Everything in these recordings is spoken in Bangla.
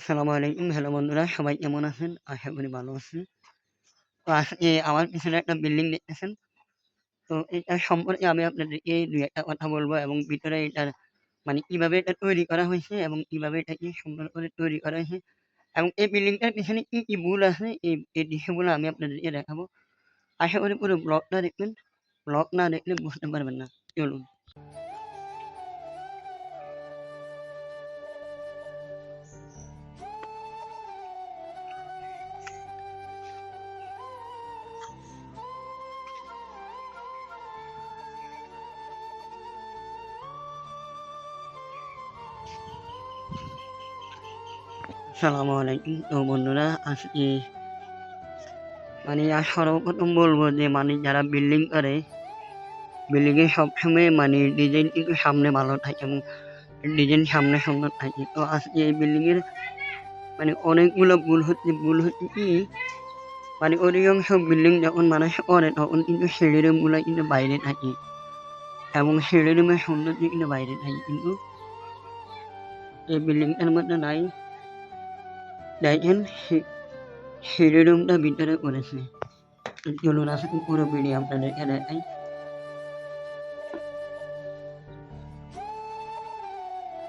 আসসালামু আলাইকুম। হ্যালো বন্ধুরা, সবাই কেমন আছেন? আশা করি ভালো আছেন। তো আজকে আমার পিছনে একটা বিল্ডিং দেখতেছেন। তো এটা সম্পর্কে আমি আপনাদেরকে দুই একটা কথা বলব এবং ভিতরে এটার মানে কীভাবে এটা তৈরি করা হয়েছে এবং কীভাবে এটাকে সুন্দর করে তৈরি করা হয়েছে এবং এই বিল্ডিংটার পিছনে কি কি ভুল আছে, এই এই দৃশ্যগুলো আমি আপনাদেরকে দেখাবো। আশা করি পুরো ব্লগটা দেখবেন। ব্লগ না দেখলে বুঝতে পারবেন না। চলুন। আসসালামু আলাইকুম। তো বন্ধুরা, আজকে মানে আর সর্বপ্রথম বলব যে মানে যারা বিল্ডিং করে বিল্ডিং এ সবসময় মানে ডিজাইন কিন্তু সামনে ভালো থাকে এবং ডিজাইন সামনে সুন্দর থাকে। তো আজকে এই বিল্ডিং এর মানে অনেকগুলো ভুল হচ্ছে ভুল হচ্ছে কি? মানে অধিকাংশ বিল্ডিং যখন মানুষ করে, তখন কিন্তু সিঁড়ি রুমগুলো কিন্তু বাইরে থাকে এবং সিঁড়ি রুমের সৌন্দর্য কিন্তু বাইরে থাকে। কিন্তু এই বিল্ডিংটার মধ্যে নাই। দেখেন সিঁড়ি রুমটা ভিতরে করেছে। চলুন পুরো ভিডিও আপনাদেরকে দেখাই।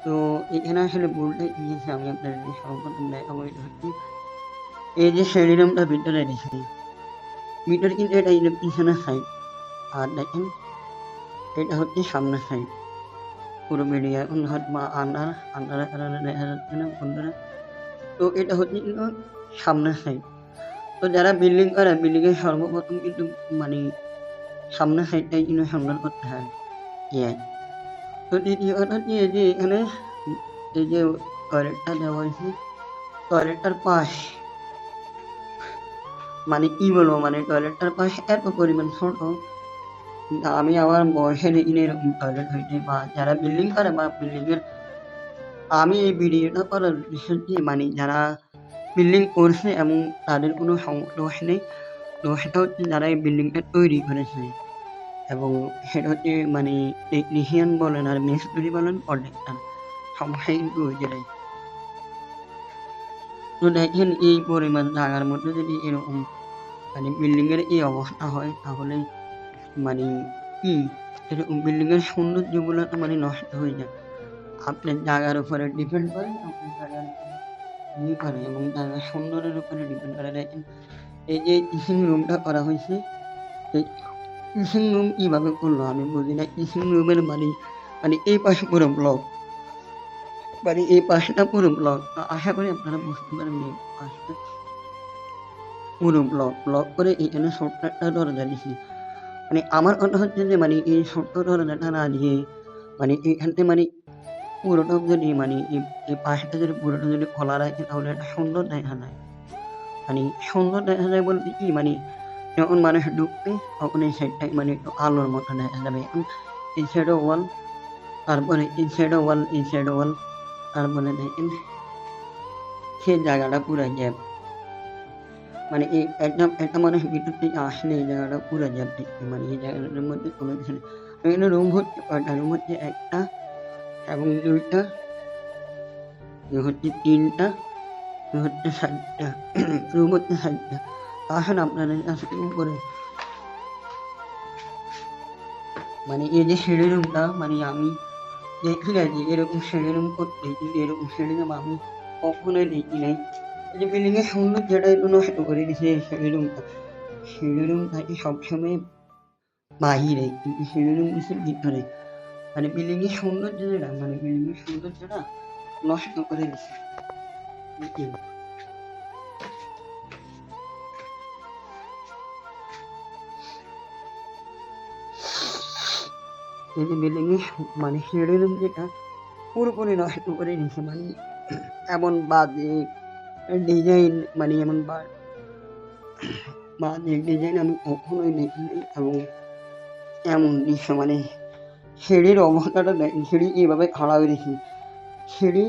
তো এখানে আসলে কি হয়েছে আমি আপনাদেরকে সর্বপ্রথম দেখাবো, এটা হচ্ছে এই যে সিঁড়ি রুমটা ভিতরে রেখেছে। ভিতরে কিন্তু এটা পিছনের সাইড আর দেখেন, এটা হচ্ছে সামনের সাইড পুরো ভিডিও এখন হয়তো বা আন্ডার আন্ডারের কারণে দেখা যাচ্ছে না বন্ধুরা। তো এটা হচ্ছে কিন্তু সামনের সাইড তো যারা বিল্ডিং করে বিল্ডিং এর সর্বপ্রথম কিন্তু মানে সামনের সাইডটাই কিন্তু সুন্দর করতে হয়। ইয়াই তো দ্বিতীয় কথা হচ্ছে যে এখানে এই যে টয়লেটটা দেওয়া হয়েছে টয়লেটটার পাশ মানে কি বলব মানে টয়লেটটার পাশ এত পরিমাণ ছোট, আমি আমার বয়সে এরকম টয়লেট হইতে বা যারা বিল্ডিং করে বা বিল্ডিং এর আমি এই ভিডিওটা করার বিষয় কি? মানে যারা বিল্ডিং করছে এবং তাদের কোনো দোষ নেই দোষটা হচ্ছে যারা এই বিল্ডিংটা তৈরি করেছে। এবং সেটা হচ্ছে মানে টেকনিশিয়ান বলেন আর মিস্ত্রি বলেন কন্ট্রাক্টর ওই জায়গায় তো দেখেন এই পরিমাণ জায়গার মধ্যে যদি এরকম মানে বিল্ডিংয়ের এই অবস্থা হয়, তাহলে মানে কি? এরকম বিল্ডিং এর সৌন্দর্যগুলো মানে নষ্ট হয়ে যায়। আপনার জায়গার উপরে ডিপেন্ড করে, আপনার জায়গার করে এবং জায়গার সৌন্দর্যের উপরে ডিপেন্ড করে। দেখেন, এই যে কিচিং রুমটা করা হয়েছে, এই কিচিং রুম কীভাবে করল আমি বুঝি না। কিচিং রুমের মানে মানে এই পাশে পুরো ব্লক মানে এই পাশটা পুরো ব্লক আশা করি আপনারা বুঝতে পারবেন এই পাশটা পুরো ব্লক ব্লক করে এখানে ছোট্ট একটা দরজা দিছি মানে আমার কথা হচ্ছে যে মানে এই ছোট্ট দরজাটা না দিয়ে মানে এখানে মানে পুরোটা যদি মানে এই পাশটা যদি পুরোটা যদি খোলা রাখে, তাহলে এটা সুন্দর দেখা যায়। মানে সুন্দর দেখা যায় বলতে কি মানে যখন মানুষ ঢুকবে তখন এই সাইডটাই মানে একটু আলোর মতো দেখা যাবে। এখন এই সাইডে ওয়াল তারপরে এই সাইডে ওয়াল এই সাইডে ওয়াল তারপরে দেখেন সেই জায়গাটা পুরো গ্যাপ মানে এই একটা একটা মানুষ ভিতর থেকে আসলে এই জায়গাটা পুরো গ্যাপ দেখতে মানে এই জায়গাটার মধ্যে কোনো কিছু নেই। রুম হচ্ছে কয়টা রুম হচ্ছে একটা এবং দুইটা হচ্ছে তিনটা হচ্ছে ষাটটা রুম হচ্ছে ষাটটা আসেন আপনাদের কাছে উপরে। মানে এই যে সিঁড়ি রুমটা মানে আমি দেখি না যে এরকম সিঁড়ি রুম করতে কিন্তু এরকম সিঁড়ি রুম আমি কখনোই দেখি নাই। এই যে বিল্ডিং এর সৌন্দর্যটা একটু নষ্ট করে দিয়েছে এই সিঁড়ি রুমটা। সিঁড়ি রুম থাকে সবসময় বাহিরে, কিন্তু সিঁড়ি রুম ভিতরে। মানে বিল্ডিং এর সৌন্দর্য যেটা মানে বিল্ডিং এর সৌন্দর্যটা নষ্ট করে দিচ্ছে? এই যে বিল্ডিং এর মানে সিঁড়ি রুম যেটা, পুরোপুরি নষ্ট করে দিচ্ছে মানে এমন বাজে ডিজাইন মানে এমন বাজে ডিজাইন আমি কখনোই দেখিনি এবং এমন দৃশ্য মানে সিঁড়ির অবস্থাটা দেখেন সিঁড়ি এইভাবে খাড়া হয়ে রেখে সিঁড়ি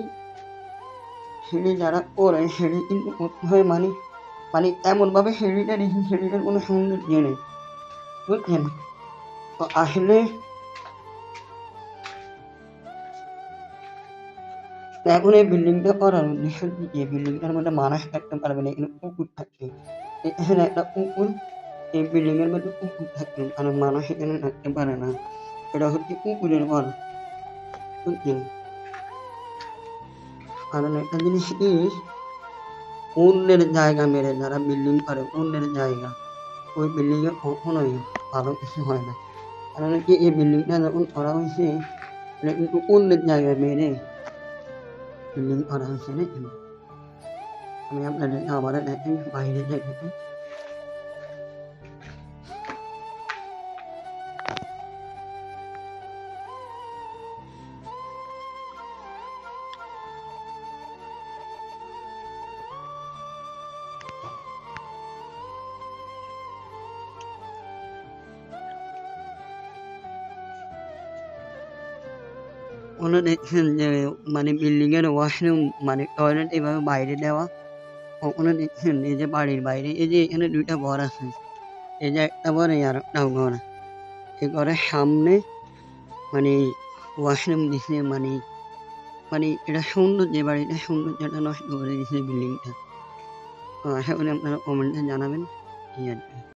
সিঁড়ি যারা করে সিঁড়ি কিন্তু হয় মানে মানে এমনভাবে সিঁড়িটা দেখি, সিঁড়িটার কোনো সৌন্দর্য নেই। বুঝছেন তো আসলে এখন এই বিল্ডিংটা করার উদ্দেশ্য যে বিল্ডিংটার মধ্যে মানুষ থাকতে পারবে না, এখানে কুকুর থাকবে এখানে একটা কুকুর এই বিল্ডিংয়ের মধ্যে কুকুর থাকবে আর মানুষ এখানে থাকতে পারে না। এটা হচ্ছে কুকুরের ঘর বুঝছেন কারণ একটা জিনিস কি অন্যের জায়গা মেরে যারা বিল্ডিং করে অন্যের জায়গা ওই বিল্ডিংয়ে কখনোই ভালো কিছু হয় না কারণ কি এই বিল্ডিংটা যখন করা হয়েছে এটা কিন্তু অন্যের জায়গায় মেরে বিল্ডিং করা হয়েছে নাকি আমি আপনাদের আবার দেখেন বাইরে দেখেন ওরা দেখছেন যে মানে বিল্ডিং এর ওয়াশরুম মানে টয়লেট এভাবে বাইরে দেওয়া কখনো দেখছেন এই যে বাড়ির বাইরে এই যে এখানে দুইটা ঘর আছে এই যে একটা ঘর এই আর একটা ঘর এই ঘরের সামনে মানে ওয়াশরুম দিছে মানে মানে এটা সুন্দর যে বাড়িটা সুন্দর যেটা নষ্ট করে দিয়েছে বিল্ডিংটা আশা করি আপনারা কমেন্টে জানাবেন এই আর কি